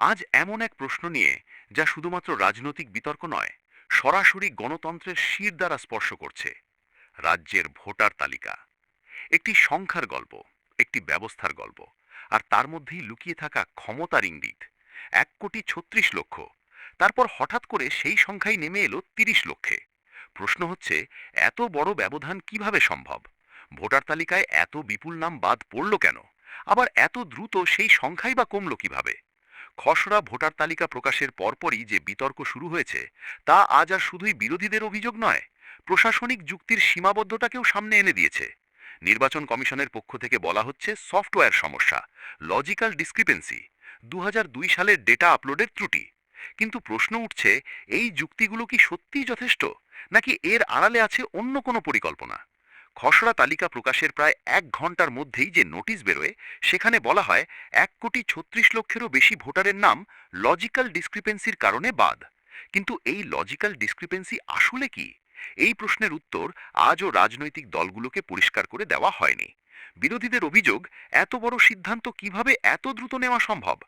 আজ এমন এক প্রশ্ন নিয়ে, যা শুধুমাত্র রাজনৈতিক বিতর্ক নয়, সরাসরি গণতন্ত্রের শির দ্বারা স্পর্শ করছে, রাজ্যের ভোটার তালিকা। একটি সংখ্যার গল্প, একটি ব্যবস্থার গল্প, আর তার মধ্যেই লুকিয়ে থাকা ক্ষমতার ইঙ্গিত। এক কোটি ছত্রিশ লক্ষ, তারপর হঠাৎ করে সেই সংখ্যাই নেমে এলো তিরিশ লক্ষে। প্রশ্ন হচ্ছে, এত বড় ব্যবধান কীভাবে সম্ভব? ভোটার তালিকায় এত বিপুল নাম বাদ পড়ল কেন? আবার এত দ্রুত সেই সংখ্যাই বা কমল কীভাবে? খসড়া ভোটার তালিকা প্রকাশের পরপরই যে বিতর্ক শুরু হয়েছে, তা আজ আর শুধুই বিরোধীদের অভিযোগ নয়, প্রশাসনিক যুক্তির সীমাবদ্ধতাকেও সামনে এনে দিয়েছে। নির্বাচন কমিশনের পক্ষ থেকে বলা হচ্ছে, সফটওয়্যার সমস্যা, লজিক্যাল ডিসক্রিপেন্সি দু হাজার দুই সালের ডেটা আপলোডের ত্রুটি। কিন্তু প্রশ্ন উঠছে, এই যুক্তিগুলো কি সত্যিই যথেষ্ট, নাকি এর আড়ালে আছে অন্য কোনো পরিকল্পনা? খসড়া তালিকা প্রকাশের প্রায় এক ঘণ্টার মধ্যেই যে নোটিশ বেরোয়, সেখানে বলা হয়, এক কোটি ছত্রিশ লক্ষেরও বেশি ভোটারের নাম লজিক্যাল ডিসক্রিপেন্সির কারণে বাদ। কিন্তু এই লজিক্যাল ডিসক্রিপেন্সি আসলে কি? এই প্রশ্নের উত্তর আজও রাজনৈতিক দলগুলোকে পরিষ্কার করে দেওয়া হয়নি। বিরোধীদের অভিযোগ, এত বড় সিদ্ধান্ত কীভাবে এত দ্রুত নেওয়া সম্ভব?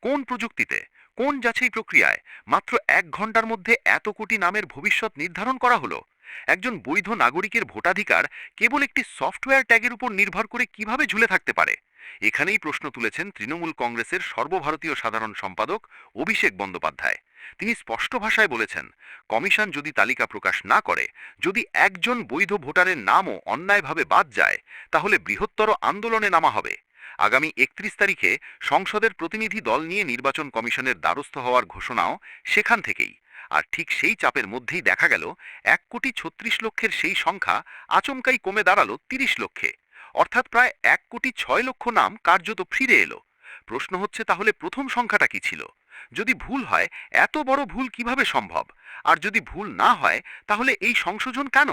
কোন প্রযুক্তিতে? কোন যাচাই প্রক্রিয়ায়? মাত্র এক ঘণ্টার মধ্যে এত কোটি নামের ভবিষ্যৎ নির্ধারণ করা হলো? একজন বৈধ নাগরিকের ভোটাধিকার কেবল একটি সফটওয়্যার ট্যাগের উপর নির্ভর করে কীভাবে ঝুলে থাকতে পারে? এখানেই প্রশ্ন তুলেছেন তৃণমূল কংগ্রেসের সর্বভারতীয় সাধারণ সম্পাদক অভিষেক বন্দ্যোপাধ্যায়। তিনি স্পষ্ট ভাষায় বলেছেন, কমিশন যদি তালিকা প্রকাশ না করে, যদি একজন বৈধ ভোটারের নামও অন্যায়ভাবে বাদ যায়, তাহলে বৃহত্তর আন্দোলনে নামা হবে। আগামী একত্রিশ তারিখে সংসদের প্রতিনিধি দল নিয়ে নির্বাচন কমিশনের দ্বারস্থ হওয়ার ঘোষণাও সেখান থেকেই। আর ঠিক সেই চাপের মধ্যেই দেখা গেল, এক কোটি ছত্রিশ লক্ষের সেই সংখ্যা আচমকাই কমে দাঁড়াল তিরিশ লক্ষে। অর্থাৎ প্রায় এক কোটি ছয় লক্ষ নাম কার্যত ফিরে এলো। প্রশ্ন হচ্ছে তাহলে প্রথম সংখ্যাটা কি ছিল? যদি ভুল হয়, এত বড় ভুল কীভাবে সম্ভব? আর যদি ভুল না হয়, তাহলে এই সংশোধন কেন?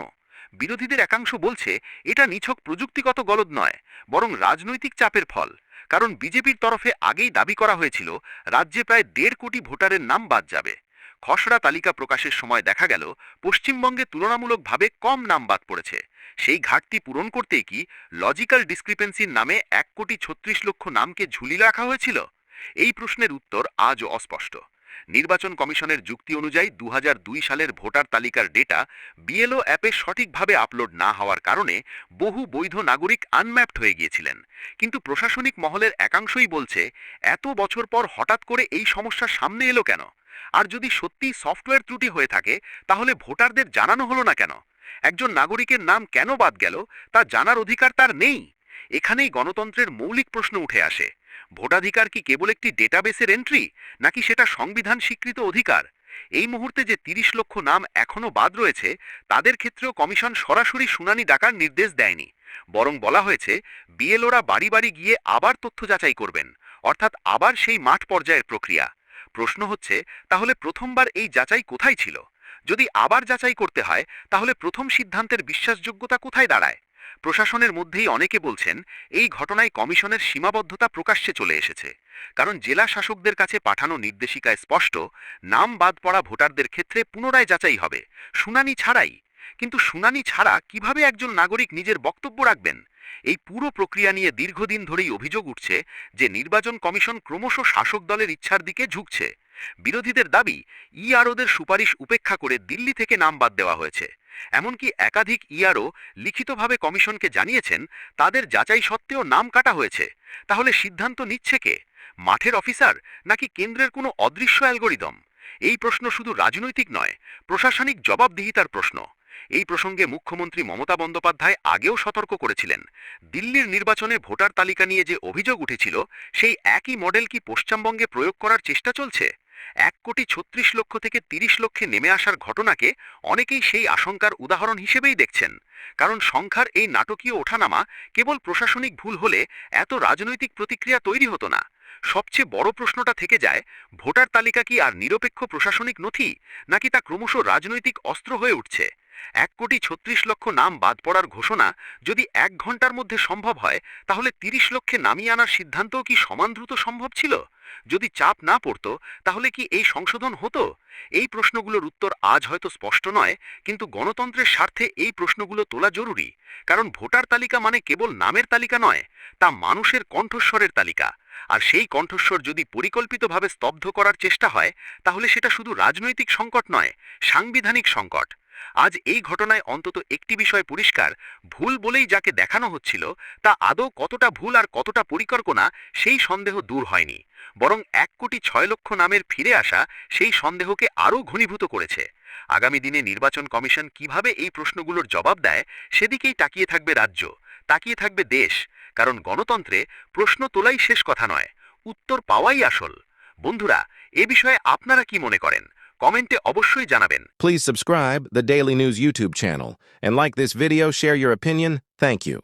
বিরোধীদের একাংশ বলছে, এটা নিছক প্রযুক্তিগত গলদ নয়, বরং রাজনৈতিক চাপের ফল। কারণ বিজেপির তরফে আগেই দাবি করা হয়েছিল, রাজ্যে প্রায় দেড় কোটি ভোটারের নাম বাদ যাবে। খসড়া তালিকা প্রকাশের সময় দেখা গেল, পশ্চিমবঙ্গে তুলনামূলকভাবে কম নাম বাদ পড়েছে। সেই ঘাটতি পূরণ করতেই কি লজিক্যাল ডিসক্রিপেন্সির নামে এক কোটি ছত্রিশ লক্ষ নামকে ঝুলিয়ে রাখা হয়েছিল? এই প্রশ্নের উত্তর আজও অস্পষ্ট। নির্বাচন কমিশনের যুক্তি অনুযায়ী দু হাজার দুই সালের ভোটার তালিকার ডেটা বিএলও অ্যাপে সঠিকভাবে আপলোড না হওয়ার কারণে বহু বৈধ নাগরিক আনম্যাপড হয়ে গিয়েছিলেন। কিন্তু প্রশাসনিক মহলের একাংশই বলছে, এত বছর পর হঠাৎ করে এই সমস্যা সামনে এলো কেন? আর যদি সত্যিই সফটওয়্যার ত্রুটি হয়ে থাকে, তাহলে ভোটারদের জানানো হলো না কেন? একজন নাগরিকের নাম কেন বাদ গেল, তা জানার অধিকার তার নেই। এখানেই গণতন্ত্রের মৌলিক প্রশ্ন উঠে আসে। ভোটাধিকার কি কেবল একটি ডেটাবেসের এন্ট্রি নাকি সেটা সংবিধান স্বীকৃত অধিকার? এই মুহূর্তে যে তিরিশ লক্ষ নাম এখনও বাদ রয়েছে, তাদের ক্ষেত্রেও কমিশন সরাসরি শুনানি ডাকার নির্দেশ দেয়নি। বরং বলা হয়েছে, বিএলওরা বাড়ি বাড়ি গিয়ে আবার তথ্য যাচাই করবেন, অর্থাৎ আবার সেই মাঠ পর্যায়ের প্রক্রিয়া। প্রশ্ন হচ্ছে, তাহলে প্রথমবার এই যাচাই কোথায় ছিল? যদি আবার যাচাই করতে হয়, তাহলে প্রথম সিদ্ধান্তের বিশ্বাসযোগ্যতা কোথায় দাঁড়ায়? প্রশাসনের মধ্যেই অনেকে বলছেন, এই ঘটনায় কমিশনের সীমাবদ্ধতা প্রকাশ্যে চলে এসেছে। কারণ জেলা শাসকদের কাছে পাঠানো নির্দেশিকায় স্পষ্ট, নাম বাদ পড়া ভোটারদের ক্ষেত্রে পুনরায় যাচাই হবে। শুনানি ছাড়াই। কিন্তু শুনানি ছাড়া কীভাবে একজন নাগরিক নিজের বক্তব্য রাখবেন? এই পুরো প্রক্রিয়া নিয়ে দীর্ঘদিন ধরেই অভিযোগ উঠছে যে নির্বাচন কমিশন ক্রমশ শাসক দলের ইচ্ছার দিকে ঝুঁকছে। বিরোধীদের দাবি, ইআরওদের সুপারিশ উপেক্ষা করে দিল্লি থেকে নাম বাদ দেওয়া হয়েছে। এমনকি একাধিক ইআরও লিখিতভাবে কমিশনকে জানিয়েছেন, তাদের যাচাই সত্ত্বেও নাম কাটা হয়েছে। তাহলে সিদ্ধান্ত নিচ্ছে কে? মাঠের অফিসার নাকি কেন্দ্রের কোনো অদৃশ্য অ্যালগোরিদম? এই প্রশ্ন শুধু রাজনৈতিক নয়, প্রশাসনিক জবাবদিহিতার প্রশ্ন। এই প্রসঙ্গে মুখ্যমন্ত্রী মমতা বন্দ্যোপাধ্যায় আগেও সতর্ক করেছিলেন। দিল্লির নির্বাচনে ভোটার তালিকা নিয়ে যে অভিযোগ উঠেছিল, সেই একই মডেল কি পশ্চিমবঙ্গে প্রয়োগ করার চেষ্টা চলছে? এক কোটি ছত্রিশ লক্ষ থেকে তিরিশ লক্ষে নেমে আসার ঘটনাকে অনেকেই সেই আশঙ্কার উদাহরণ হিসেবেই দেখছেন। কারণ সংখ্যার এই নাটকীয় ওঠানামা কেবল প্রশাসনিক ভুল হলে এত রাজনৈতিক প্রতিক্রিয়া তৈরি হতো না। সবচেয়ে বড় প্রশ্নটা থেকে যায়, ভোটার তালিকা কি আর নিরপেক্ষ প্রশাসনিক নথি, নাকি তা ক্রমশ রাজনৈতিক অস্ত্র হয়ে উঠছে? এক কোটি ছত্রিশ লক্ষ নাম বাদ পড়ার ঘোষণা যদি এক ঘণ্টার মধ্যে সম্ভব হয়, তাহলে তিরিশ লক্ষে নামিয়ে আনার সিদ্ধান্তও কি সমান দ্রুত সম্ভব ছিল? যদি চাপ না পড়তো, তাহলে কি এই সংশোধন হতো? এই প্রশ্নগুলোর উত্তর আজ হয়তো স্পষ্ট নয়, কিন্তু গণতন্ত্রের স্বার্থে এই প্রশ্নগুলো তোলা জরুরি। কারণ ভোটার তালিকা মানে কেবল নামের তালিকা নয়, তা মানুষের কণ্ঠস্বরের তালিকা। আর সেই কণ্ঠস্বর যদি পরিকল্পিতভাবে স্তব্ধ করার চেষ্টা হয়, তাহলে সেটা শুধু রাজনৈতিক সংকট নয়, সাংবিধানিক সংকট। আজ এই ঘটনায় অন্তত একটি বিষয় পরিষ্কার, ভুল বলেই যাকে দেখানো হচ্ছিল, তা আদৌ কতটা ভুল আর কতটা পরিকল্পনা, সেই সন্দেহ দূর হয়নি। বরং এক কোটি ছয় লক্ষ নামের ফিরে আসা, সেই সন্দেহকে আরও ঘনীভূত করেছে। আগামী দিনে নির্বাচন কমিশন কীভাবে এই প্রশ্নগুলোর জবাব দেয়, সেদিকেই তাকিয়ে থাকবে রাজ্য, তাকিয়ে থাকবে দেশ। কারণ গণতন্ত্রে প্রশ্ন তোলাই শেষ কথা নয়, উত্তর পাওয়াই আসল। বন্ধুরা, এ বিষয়ে আপনারা কি মনে করেন? কমেন্টে অবশ্যই জানাবেন। Please subscribe the daily news YouTube channel and like this video share your opinion thank you